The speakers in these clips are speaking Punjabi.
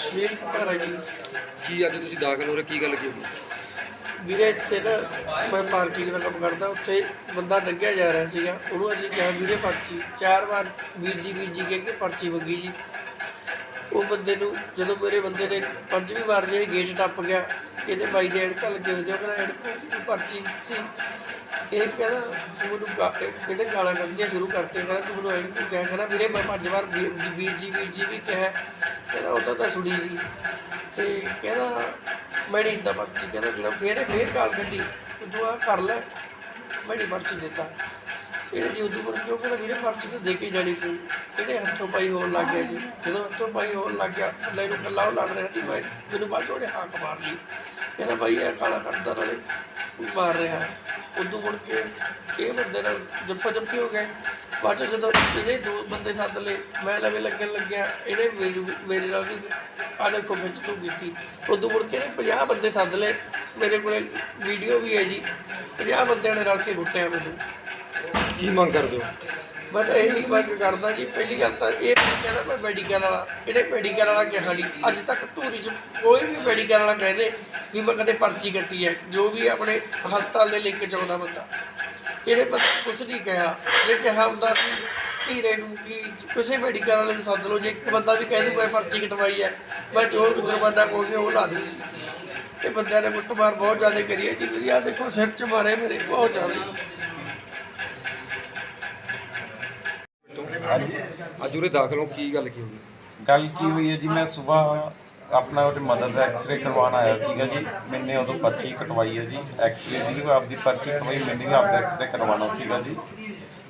ਸੁਨੀਲ ਕੁਮਾਰ ਹੈ ਜੀ। ਕੀ ਅੱਜ ਤੁਸੀਂ ਦਾਖਲ ਹੋ ਰਹੇ ਕੀ ਗੱਲ ਕੀ ਹੋਈ ਵੀਰੇ ਇੱਥੇ ਨਾ ਮੈਂ ਪਾਰਕਿੰਗ ਦਾ ਕੰਮ ਕਰਦਾ ਉੱਥੇ ਬੰਦਾ ਲੰਘਿਆ ਜਾ ਰਿਹਾ ਸੀਗਾ ਉਹਨੂੰ ਅਸੀਂ ਕਿਹਾ ਵੀਰੇ ਪਰਚੀ ਚਾਰ ਵਾਰ ਵੀਰ ਜੀ ਵੀਰ ਜੀ ਕਹਿ ਕੇ ਪਰਚੀ ਮੰਗੀ ਜੀ। ਉਹ ਬੰਦੇ ਨੂੰ ਜਦੋਂ ਮੇਰੇ ਬੰਦੇ ਨੇ ਪੰਜਵੀਂ ਵਾਰ ਜੇ ਗੇਟ ਟੱਪ ਗਿਆ ਇਹਦੇ ਬਾਈ ਦੇ ਐਨਕਾਂ ਲੱਗੇ ਹੁੰਦੇ ਉਹ ਕਹਿੰਦਾ ਤੂੰ ਪਰਚੀ ਦਿੱਤੀ। ਇਹ ਕਹਿੰਦਾ, ਤੂੰ ਮੈਨੂੰ ਗਾ- ਇਹ- ਇਹਨੇ ਗਾਲਾਂ ਕੱਢਣੀਆਂ ਸ਼ੁਰੂ ਕਰਤੇ ਕਹਿੰਦਾ, ਤੂੰ ਮੈਨੂੰ ਐਨਕ ਕਿਹਾ? ਕਹਿੰਦਾ, ਵੀਰੇ, ਮੈਂ ਪੰਜ ਵਾਰ ਵੀਰ ਜੀ ਵੀਰ ਜੀ ਵੀਰ ਜੀ ਵੀ ਕਿਹਾ। ਕਹਿੰਦਾ, ਉਹ ਤਾਂ ਤਾਂ ਸੁਣੀ ਨਹੀਂ। ਤੇ ਕਹਿੰਦਾ, ਮੈਂ ਨਹੀਂ ਇੱਦਾਂ ਪਰਚੀ ਕਹਿੰਦਾ, ਜਿਹੜਾ ਫੇਰ ਇਹ ਫੇਰ ਗਾਲ ਕੱਢੀ, ਉਦੋਂ ਆ ਕਰ ਲੈ, ਮੈਂ ਨਹੀਂ ਪਰਚੀ ਦਿੱਤਾ। ਇਹਨੇ ਜੀ ਉਦੋਂ ਮੁੜ ਕਿਉਂ ਕਹਿੰਦਾ ਵੀਰੇ ਪਰਚੀ ਤਾਂ ਦੇ ਕੇ ਜਾਣੀ ਤੂੰ ਇਹਦੇ ਹੱਥੋਂ ਪਾਈ ਹੋਣ ਲੱਗ ਗਿਆ ਜੀ। ਜਦੋਂ ਹੱਥੋਂ ਪਾਈ ਹੋਣ ਲੱਗ ਗਿਆ, ਲੈ ਨੂੰ ਕੱਲਾ ਉਹ ਲੜ ਰਿਹਾ ਸੀ, ਮੈਂ ਮੈਨੂੰ ਬਾਅਦ 'ਚ ਹਾਕ ਮਾਰ ਲਈ। ਕਹਿੰਦਾ ਭਾਈ ਇਹ ਕਾਲਾ ਕਰਦਾ ਨਾਲੇ, ਮਾਰ ਰਿਹਾ। ਉਦੋਂ ਮੁੜ ਕੇ ਇਹ ਬੰਦੇ ਨਾਲ ਜੱਪਾ ਜੱਪੀ ਹੋ ਗਏ ਬਾਅਦ 'ਚ ਜਦੋਂ ਇਹਨੇ ਦੋ ਬੰਦੇ ਸੱਦ ਲਏ, ਮੈਂ ਲਵੇ ਲੱਗਣ ਲੱਗਿਆ, ਇਹਨੇ ਮੇਰੀ ਮੇਰੇ ਨਾਲ ਵੀ ਆ ਦੇਖੋ ਵਿੱਚ ਤੋਂ ਕੀਤੀ। ਉਦੋਂ ਮੁੜ ਕੇ ਇਹਨੇ 50 ਬੰਦੇ ਸੱਦ ਲਏ, ਮੇਰੇ ਕੋਲੇ ਵੀਡੀਓ ਵੀ ਹੈ ਜੀ 50 ਬੰਦਿਆਂ ਨੇ ਰਲ ਕੇ ਕੁੱਟਿਆ ਮੈਨੂੰ। ਕੀ ਮੰਗ ਕਰਦੇ ਹੋ? ਮੈਂ ਤਾਂ ਇਹੀ ਮੰਗ ਕਰਦਾ ਜੀ, ਪਹਿਲੀ ਗੱਲ ਤਾਂ ਇਹ ਕਹਿੰਦਾ ਮੈਂ ਮੈਡੀਕਲ ਵਾਲਾ, ਇਹਨੇ ਮੈਡੀਕਲ ਵਾਲਾ ਕਿਹਾ ਨਹੀਂ। ਅੱਜ ਤੱਕ ਧੂਰੀ 'ਚ ਕੋਈ ਵੀ ਮੈਡੀਕਲ ਵਾਲਾ ਕਹਿੰਦੇ ਵੀ ਮੈਂ ਕਦੇ ਪਰਚੀ ਕੱਟੀ ਹੈ, ਜੋ ਵੀ ਆਪਣੇ ਹਸਪਤਾਲ ਦੇ ਲਿੰਕ 'ਚ ਆਉਂਦਾ ਬੰਦਾ। ਇਹਨੇ ਬਸ ਕੁਛ ਨਹੀਂ ਕਿਹਾ। ਜੇ ਕਿਹਾ ਹੁੰਦਾ ਸੀ ਧੀਰੇ ਨੂੰ ਕਿ ਕਿਸੇ ਮੈਡੀਕਲ ਵਾਲੇ ਨੂੰ ਸੱਦ ਲਓ, ਜੇ ਇੱਕ ਬੰਦਾ ਵੀ ਕਹਿ ਦੂ ਮੈਂ ਪਰਚੀ ਕਟਵਾਈ ਹੈ, ਮੈਂ ਜੋ ਜੁਰਮਾਨਾ ਕੋਈ ਉਹ ਲਾ ਦੇ ਜੀ। ਇਹ ਬੰਦਿਆਂ ਨੇ ਕੁੱਟਮਾਰ ਬਹੁਤ ਜ਼ਿਆਦਾ ਕਰੀ ਹੈ ਜੀ। ਮੇਰੀ ਆ ਦੇਖੋ ਸਿਰ 'ਚ ਮਾਰੇ ਮੇਰੇ, ਬਹੁਤ ਜ਼ਿਆਦਾ। ਅੱਜ ਉਰੇ ਦਾਖਲ ਹੋ, ਕੀ ਗੱਲ ਕੀ ਹੋਈ ਗੱਲ ਕੀ ਹੋਈ ਹੈ ਜੀ, ਮੈਂ ਸਵੇਰ ਆਪਣਾ ਉਹਦੇ ਮਦਰ ਦਾ ਐਕਸ-ਰੇ ਕਰਵਾਉਣ ਆਇਆ ਸੀਗਾ ਜੀ। ਮੈਨੇ ਉਦੋਂ ਪਰਚੀ ਕਟਵਾਈ ਹੈ ਜੀ, ਐਕਸ-ਰੇ ਦੀ ਆਪਦੀ ਪਰਚੀ ਕਟਵਾਈ, ਮੈਨੇ ਵੀ ਆਪਦਾ ਐਕਸ-ਰੇ ਕਰਵਾਉਣਾ ਸੀਗਾ ਜੀ।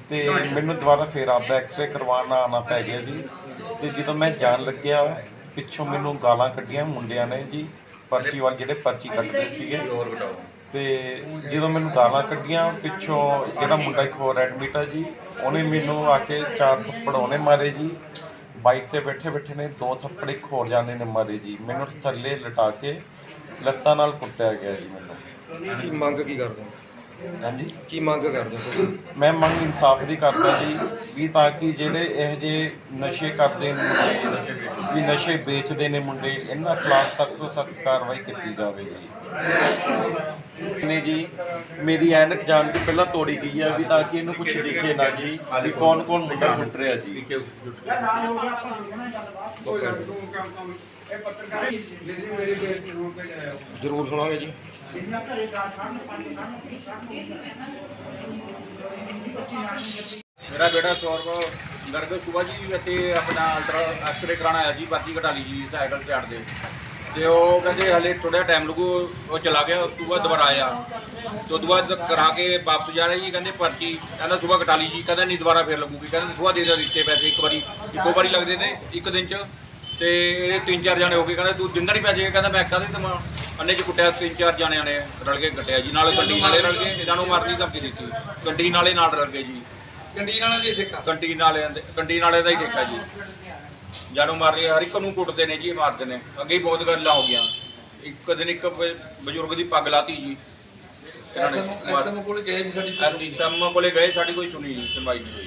ਤੇ ਮੈਨੂੰ ਦੁਬਾਰਾ ਫੇਰ ਆਪਦਾ ਐਕਸ-ਰੇ ਕਰਵਾਉਣ ਆਉਣਾ ਪੈ ਗਿਆ ਜੀ। ਤੇ ਜਦੋਂ ਮੈਂ ਜਾਣ ਲੱਗਿਆ, ਪਿੱਛੋਂ ਮੈਨੂੰ ਗਾਲਾਂ ਕੱਢੀਆਂ ਮੁੰਡਿਆਂ ਨੇ ਜੀ, ਪਰਚੀ ਵਾਲੇ ਜਿਹੜੇ ਪਰਚੀ ਕੱਟਦੇ ਸੀਗੇ। ਤੇ ਜਦੋਂ ਮੈਨੂੰ ਗਾਲਾਂ ਕੱਢੀਆਂ ਪਿੱਛੋਂ ਜਿਹੜਾ ਮੁੰਡਾ ਇੱਕ ਹੋਰ ਐਡਮਿਟ ਆ ਜੀ ਉਹਨੇ ਮੈਨੂੰ ਆ ਕੇ ਚਾਰ ਥੱਪੜ ਉਹਨੇ ਮਾਰੇ ਜੀ। ਬਾਈਕ ਤੇ ਬੈਠੇ ਬੈਠੇ ਨੇ ਦੋ ਥੱਪੜ ਇੱਕ ਹੋਰ ਜਾਣੇ ਨੇ ਮਾਰੇ ਜੀ। ਮੈਨੂੰ ਥੱਲੇ ਲਟਾ ਕੇ ਲੱਤਾਂ ਨਾਲ ਕੁੱਟਿਆ ਗਿਆ ਜੀ ਮੈਨੂੰ। ਕੀ ਮੰਗ ਕੀ ਕਰਦੇ ਹੋ? ਹਾਂਜੀ? ਕੀ ਮੰਗ ਕਰਦੇ ਹੋ ਮੈਂ ਮੰਗ ਇਨਸਾਫ ਦੀ ਕਰਦਾ ਜੀ ਵੀ ਤਾਂ ਕਿ ਜਿਹੜੇ ਇਹ ਜੇ ਨਸ਼ੇ ਕਰਦੇ ਨੇ ਵੀ ਨਸ਼ੇ ਵੇਚਦੇ ਨੇ ਮੁੰਡੇ ਇਹਨਾਂ ਖਿਲਾਫ ਸਖਤ ਤੋਂ ਸਖਤ ਕਾਰਵਾਈ ਕੀਤੀ ਜਾਵੇ ਜੀ। ਨੇ ਜੀ ਮੇਰੀ ਐਨਕ ਜਾਣ ਤੋਂ ਪਹਿਲਾਂ ਤੋੜੀ ਗਈ ਆ ਵੀ ਤਾਂ ਕਿ ਇਹਨੂੰ ਕੁਝ ਦਿਖੇ ਨਾ ਜੀ ਵੀ ਕੌਣ ਕੌਣ ਮੁੰਡਾ ਕੁੱਟ ਰਿਹਾ ਜੀ। ਜ਼ਰੂਰ ਸੁਣਾਂਗੇ ਜੀ। ਮੇਰਾ ਬੇਟਾ ਸੌਰਵ ਗਰਗ ਸੁਬਾ ਜੀ ਅਤੇ ਆਪਣਾ ਅਲਟਰਾ ਐਕਸਰੇ ਕਰਾਉਣ ਆਇਆ ਜੀ ਬਾਕੀ ਘਟਾ ਲਈ ਜੀ ਸਾਈਕਲ ਤੇ ਦੇ ਤੇ ਉਹ ਕਹਿੰਦੇ ਹਲੇ ਥੋੜਾ ਟਾਈਮ ਲੱਗੂ ਉਹ ਚਲਾ ਗਿਆ ਉਸ ਤੋਂ ਬਾਅਦ ਦੁਬਾਰਾ ਆਇਆ। ਤੇ ਉਸ ਤੋਂ ਬਾਅਦ ਕਰਾ ਕੇ ਵਾਪਸ ਜਾ ਰਹੇ ਜੀ ਕਹਿੰਦੇ ਪਰਚੀ ਕਹਿੰਦਾ ਸੁਬਾ ਕਟਾ ਲਈ ਜੀ ਕਹਿੰਦਾ ਨਹੀਂ ਦੁਬਾਰਾ ਫੇਰ ਲੱਗੂਗੀ ਕਹਿੰਦੇ ਸੁਬਾ ਦੇ ਦੇ ਦਿੱਤੇ ਪੈਸੇ ਇੱਕ ਵਾਰੀ ਇੱਕੋ ਵਾਰੀ ਲੱਗਦੇ ਨੇ ਇੱਕ ਦਿਨ ਚ। ਤੇ ਇਹ ਤਿੰਨ ਚਾਰ ਜਾਣੇ ਹੋ ਗਏ ਕਹਿੰਦਾ ਤੂੰ ਦਿੰਦਾ ਨਹੀਂ ਪੈਸੇ ਕਹਿੰਦਾ ਮੈਂ ਕਾਹਦੇ ਦਵਾਂ ਅੰਨੇ ਚ ਕੁੱਟਿਆ ਤਿੰਨ ਚਾਰ ਜਾਣਿਆਂ ਨੇ ਰਲ ਕੇ ਕੱਟਿਆ ਜੀ ਨਾਲ ਕੰਟੀਨ ਵਾਲੇ ਰਲ ਗਏ ਜਾਨੋਂ ਮਾਰਨੀ ਧਮਕੀ ਦਿੱਤੀ। ਕੰਟੀਨ ਵਾਲੇ ਨਾਲ ਰਲ ਗਏ ਜੀ। ਕੰਟੀਨ ਵਾਲਿਆਂ ਦੀ ਠੇਕਾ? ਕੰਟੀਨ ਵਾਲਿਆਂ ਦੇ ਕੰਟੀਨ ਵਾਲਿਆਂ ਦਾ ਹੀ ਦੇਖਿਆ ਜੀ। ਜਾਨੋਂ ਮਾਰਨੀ ਹਰ ਇੱਕ ਨੂੰ ਕੁੱਟਦੇ ਨੇ ਜੀ ਮਾਰਦੇ ਨੇ। ਅੱਗੇ ਹੀ ਬਹੁਤ ਗੱਲਾਂ ਹੋ ਗਈਆਂ। ਇੱਕ ਦਿਨ ਇੱਕ ਬ- ਬਜ਼ੁਰਗ ਦੀ ਪੱਗ ਲਾਤੀ ਜੀ। ਐਸਐਮ ਐਸਐਮ ਕੋਲ ਗਏ ਵੀ ਸਾਡੀ ਕੋਈ ਸੁਣੀ ਨਹੀਂ ਐਸਐਮ ਕੋਲੇ ਗਏ ਸਾਡੀ ਕੋਈ ਸੁਣੀ ਨਹੀਂ ਸੁਣਵਾਈ ਨਹੀਂ ਹੋਈ।